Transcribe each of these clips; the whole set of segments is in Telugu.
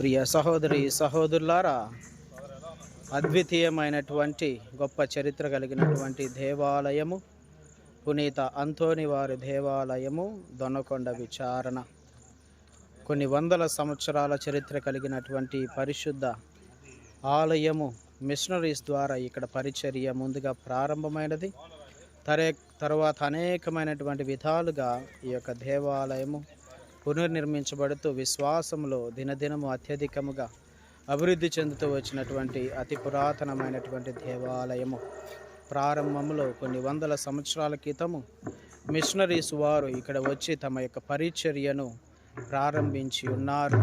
ప్రియ సహోదరి సహోదరులారా అద్వితీయమైనటువంటి గొప్ప చరిత్ర కలిగినటువంటి దేవాలయము పునీత అంతోని వారి దేవాలయము దొనకొండ విచారణ. కొన్ని వందల సంవత్సరాల చరిత్ర కలిగినటువంటి పరిశుద్ధ ఆలయము మిషనరీస్ ద్వారా ఇక్కడ పరిచర్య ముందుగా ప్రారంభమైనది. తరే తర్వాత అనేకమైనటువంటి విధాలుగా ఈ యొక్క దేవాలయము పునర్నిర్మించబడుతూ విశ్వాసంలో దినదినము అత్యధికముగా అభివృద్ధి చెందుతూ వచ్చినటువంటి అతి పురాతనమైనటువంటి దేవాలయము. ప్రారంభంలో కొన్ని వందల సంవత్సరాల క్రితము మిషనరీస్ వారు ఇక్కడ వచ్చి తమ యొక్క పరిచర్యను ప్రారంభించి ఉన్నారు.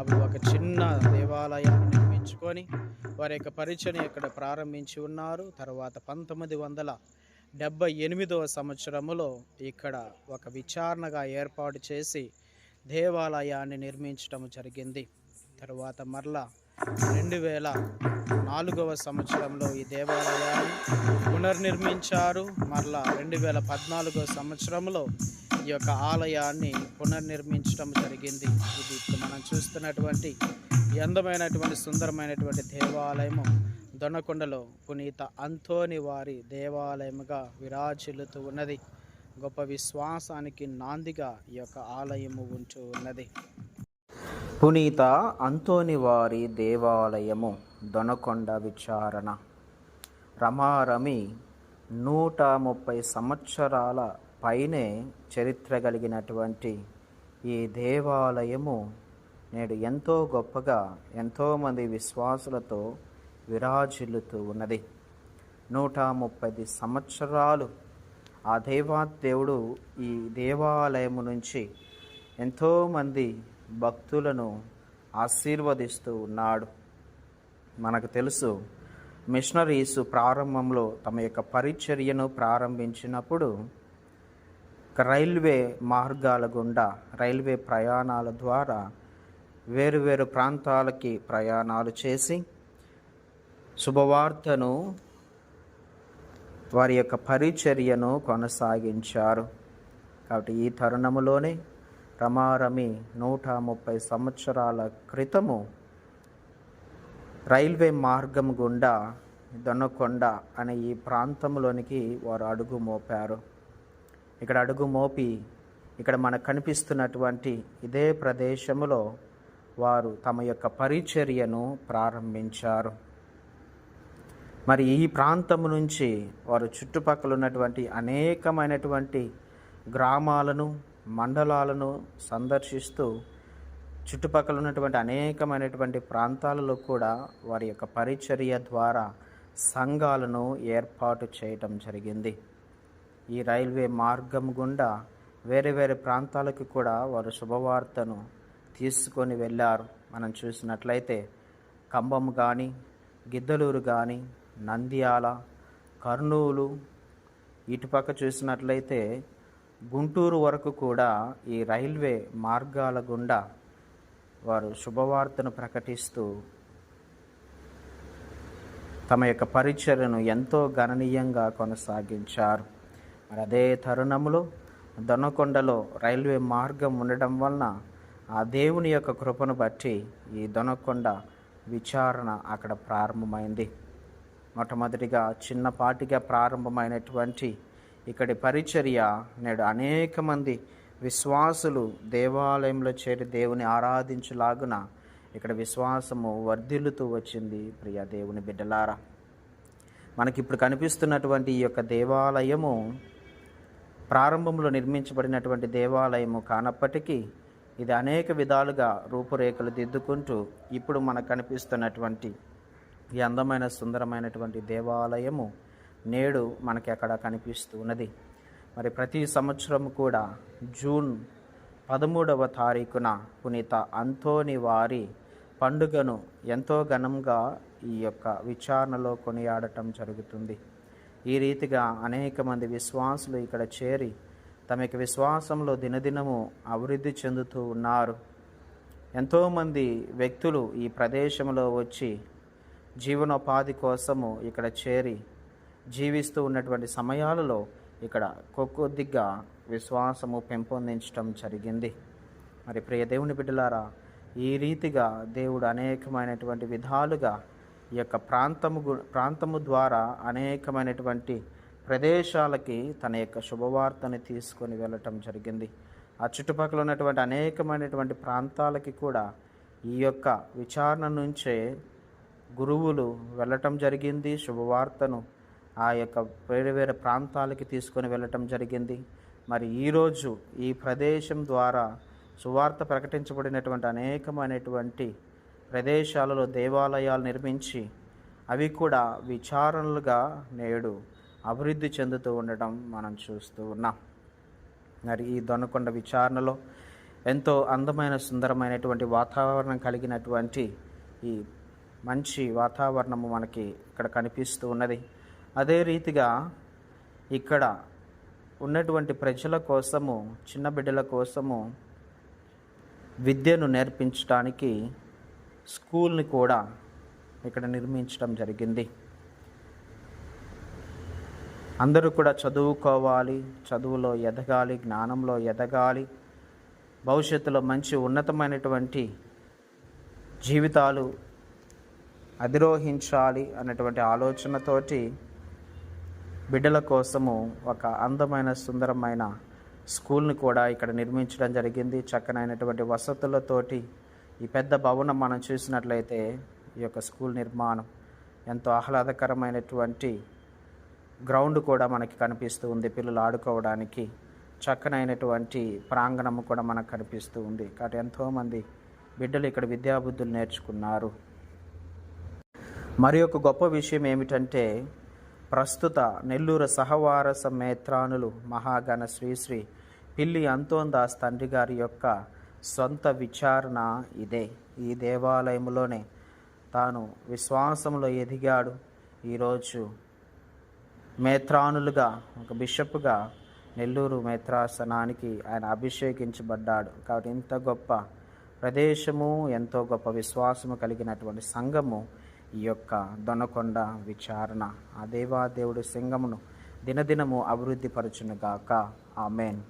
అప్పుడు ఒక చిన్న దేవాలయాన్ని నిర్మించుకొని వారి యొక్క పరిచర్య ఇక్కడ ప్రారంభించి ఉన్నారు. తర్వాత పంతొమ్మిది వందల డెబ్బై ఎనిమిదవ సంవత్సరములో ఇక్కడ ఒక విచారణగా ఏర్పాటు చేసి దేవాలయాన్ని నిర్మించడం జరిగింది. తరువాత మరలా రెండు వేల నాలుగవ సంవత్సరంలో ఈ దేవాలయాన్ని పునర్నిర్మించారు. మరలా రెండు వేల పద్నాలుగవ సంవత్సరంలో ఈ యొక్క ఆలయాన్ని పునర్నిర్మించడం జరిగింది. ఇది ఇప్పుడు మనం చూస్తున్నటువంటి అందమైనటువంటి సుందరమైనటువంటి దేవాలయము. దొనకొండలో పునీత అంతోని వారి దేవాలయముగా విరాజిల్లుతూ ఉన్నది. గొప్ప విశ్వాసానికి నాందిగా ఈ యొక్క ఆలయము ఉంచు ఉన్నది. పునీత అంతోని వారి దేవాలయము దొనకొండ విచారణ. రమారమి నూట ముప్పై సంవత్సరాల పైనే చరిత్ర కలిగినటువంటి ఈ దేవాలయము నేడు ఎంతో గొప్పగా ఎంతోమంది విశ్వాసులతో విరాజిల్లుతూ ఉన్నది. నూట ముప్పై సంవత్సరాలు ఆ దేవాదేవుడు ఈ దేవాలయము నుంచి ఎంతోమంది భక్తులను ఆశీర్వదిస్తూ ఉన్నాడు. మనకు తెలుసు మిషనరీస్ ప్రారంభంలో తమ యొక్క పరిచర్యను ప్రారంభించినప్పుడు రైల్వే మార్గాల గుండా రైల్వే ప్రయాణాల ద్వారా వేరు వేరు ప్రాంతాలకి ప్రయాణాలు చేసి శుభవార్తను వారి యొక్క పరిచర్యను కొనసాగించారు. కాబట్టి ఈ తరుణములోనే రమారమి నూట ముప్పై సంవత్సరాల క్రితము రైల్వే మార్గం గుండా దొనకొండ అనే ఈ ప్రాంతంలోనికి వారు అడుగు మోపారు. ఇక్కడ అడుగు మోపి ఇక్కడ మనకు కనిపిస్తున్నటువంటి ఇదే ప్రదేశంలో వారు తమ యొక్క పరిచర్యను ప్రారంభించారు. మరి ఈ ప్రాంతం నుంచి వారు చుట్టుపక్కల ఉన్నటువంటి అనేకమైనటువంటి గ్రామాలను మండలాలను సందర్శిస్తూ చుట్టుపక్కల ఉన్నటువంటి అనేకమైనటువంటి ప్రాంతాలలో కూడా వారి యొక్క పరిచర్య ద్వారా సంఘాలను ఏర్పాటు చేయటం జరిగింది. ఈ రైల్వే మార్గం గుండా వేరే వేరే ప్రాంతాలకు కూడా వారు శుభవార్తను తీసుకొని వెళ్ళారు. మనం చూసినట్లయితే కంబం కానీ గిద్దలూరు కానీ నంద్యాల కర్నూలు ఇటుపక్క చూసినట్లయితే గుంటూరు వరకు కూడా ఈ రైల్వే మార్గాల గుండా వారు శుభవార్తను ప్రకటిస్తూ తమ యొక్క పరిచర్యను ఎంతో గణనీయంగా కొనసాగించారు. మరి అదే తరుణంలో దొనకొండలో రైల్వే మార్గం ఉండడం వలన ఆ దేవుని యొక్క కృపను బట్టి ఈ దొనకొండ విచారణ అక్కడ ప్రారంభమైంది. మొట్టమొదటిగా చిన్నపాటిగా ప్రారంభమైనటువంటి ఇక్కడి పరిచర్య నేడు అనేక మంది విశ్వాసులు దేవాలయంలో చేరి దేవుని ఆరాధించులాగున ఇక్కడ విశ్వాసము వర్ధిల్లుతూ వచ్చింది. ప్రియ దేవుని బిడ్డలారా మనకి ఇప్పుడు కనిపిస్తున్నటువంటి ఈ యొక్క దేవాలయము ప్రారంభంలో నిర్మించబడినటువంటి దేవాలయము కానప్పటికీ ఇది అనేక విధాలుగా రూపురేఖలు దిద్దుకుంటూ ఇప్పుడు మనకు కనిపిస్తున్నటువంటి ఈ అందమైన సుందరమైనటువంటి దేవాలయము నేడు మనకి అక్కడ కనిపిస్తూ ఉన్నది మరి ప్రతి సంవత్సరం కూడా జూన్ పదమూడవ తారీఖున పునీత అంతోని వారి పండుగను ఎంతో ఘనంగా ఈ యొక్క విచారణలో కొనియాడటం జరుగుతుంది. ఈ రీతిగా అనేక మంది విశ్వాసులు ఇక్కడ చేరి తమ యొక్క విశ్వాసంలో దినదినము అభివృద్ధి చెందుతూ ఉన్నారు. ఎంతోమంది వ్యక్తులు ఈ ప్రదేశంలో వచ్చి జీవనోపాధి కోసము ఇక్కడ చేరి జీవిస్తూ ఉన్నటువంటి సమయాలలో ఇక్కడ కొద్దిగా విశ్వాసము పెంపొందించడం జరిగింది. మరి ప్రియ దేవుని బిడ్డలారా ఈ రీతిగా దేవుడు అనేకమైనటువంటి విధాలుగా ఈ యొక్క ప్రాంతము గు- ప్రాంతము ద్వారా అనేకమైనటువంటి ప్రదేశాలకి తన యొక్క శుభవార్తని తీసుకొని వెళ్ళటం జరిగింది. ఆ చుట్టుపక్కల ఉన్నటువంటి అనేకమైనటువంటి ప్రాంతాలకి కూడా ఈ యొక్క విచారణ నుంచే గురువులు వెళ్ళటం జరిగింది. శుభవార్తను ఆ యొక్క వేరే వేరే ప్రాంతాలకి తీసుకొని వెళ్ళటం జరిగింది. మరి ఈరోజు ఈ ప్రదేశం ద్వారా సువార్త ప్రకటించబడినటువంటి అనేకమైనటువంటి ప్రదేశాలలో దేవాలయాలు నిర్మించి అవి కూడా విచారణలుగా నేడు అభివృద్ధి చెందుతూ ఉండటం మనం చూస్తూ ఉన్నాం. మరి ఈ దొనకొండ విచారణలో ఎంతో అందమైన సుందరమైనటువంటి వాతావరణం కలిగినటువంటి ఈ మంచి వాతావరణము మనకి ఇక్కడ కనిపిస్తూ ఉన్నది. అదే రీతిగా ఇక్కడ ఉన్నటువంటి ప్రజల కోసము చిన్న బిడ్డల కోసము విద్యను నేర్పించడానికి స్కూల్ని కూడా ఇక్కడ నిర్మించడం జరిగింది. అందరూ కూడా చదువుకోవాలి చదువులో ఎదగాలి జ్ఞానంలో ఎదగాలి భవిష్యత్తులో మంచి ఉన్నతమైనటువంటి జీవితాలు అధిరోహించాలి అన్నటువంటి ఆలోచనతోటి బిడ్డల కోసము ఒక అందమైన సుందరమైన స్కూల్ని కూడా ఇక్కడ నిర్మించడం జరిగింది. చక్కనైనటువంటి వసతులతోటి ఈ పెద్ద భవనం మనం చూసినట్లయితే ఈ యొక్క స్కూల్ నిర్మాణం ఎంతో ఆహ్లాదకరమైనటువంటి గ్రౌండ్ కూడా మనకి కనిపిస్తూ ఉంది పిల్లలు ఆడుకోవడానికి. చక్కనైనటువంటి ప్రాంగణము కూడా మనకు కనిపిస్తూ ఉంది. కాబట్టి ఎంతోమంది బిడ్డలు ఇక్కడ విద్యాబుద్ధులు నేర్చుకున్నారు. మరి ఒక గొప్ప విషయం ఏమిటంటే ప్రస్తుత నెల్లూరు సహవారస మేత్రానులు మహాగణ శ్రీశ్రీ పిల్లి అంతోందాస్ తండ్రి గారి యొక్క సొంత విచారణ ఇదే. ఈ దేవాలయంలోనే తాను విశ్వాసంలో ఎదిగాడు. ఈరోజు మేత్రానులుగా ఒక బిషప్గా నెల్లూరు మేత్రాసనానికి ఆయన అభిషేకించబడ్డాడు. కాబట్టి ఇంత గొప్ప ప్రదేశము ఎంతో గొప్ప విశ్వాసము కలిగినటువంటి సంఘము ఈ యొక్క దొనకొండ విచారణ ఆ దేవాదేవుడు సింగమును దినదినము అభివృద్ధి పరచునుగాక ఆమెన్.